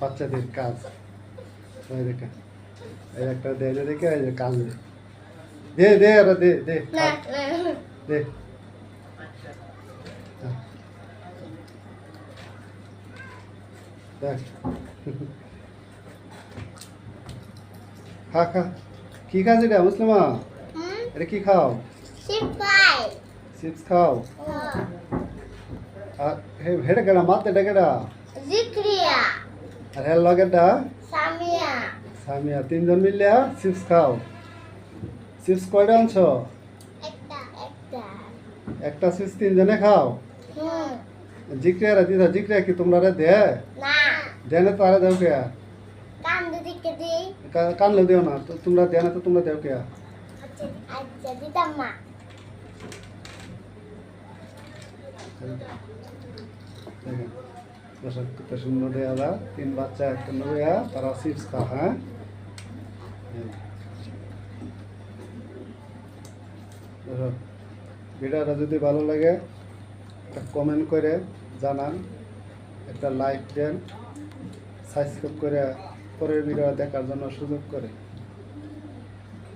বাচ্চাদের কাজ। দেখে এই একটা দে দেখে এই যে কাজ দে। দে দে দে দে দে। হ্যাঁ। খা খা। কি খাস এটা মুসলিমা? এটা কি খাও? চিপস খাও আর হে হেডে কেডা মাতে ডেকেডা জিক্রিয়া আর হের লগেডা সামিয়া সামিয়া তিনজন মিললে চিপস খাও চিপস কয়টা আনছো একটা চিপস তিনজনে খাও জিক্রিয়া দিদা জিক্রিয়া কি তোমরা রে দে না দেনে তো আরে দেও কে কান দিকে দি কানলে দিও না তোমরা দেনে তো তোমরা দেও কে আচ্ছা আচ্ছা দিতাম মা দর্শক কত দেয়া দা তিন বাচ্চা একটা নয়া তারা চিপস খা হ্যাঁ ভিডিওটা যদি ভালো লাগে, একটা কমেন্ট করে জানান, একটা লাইক দেন সাবস্ক্রাইব করে পরের ভিডিও দেখার জন্য সুযোগ করে।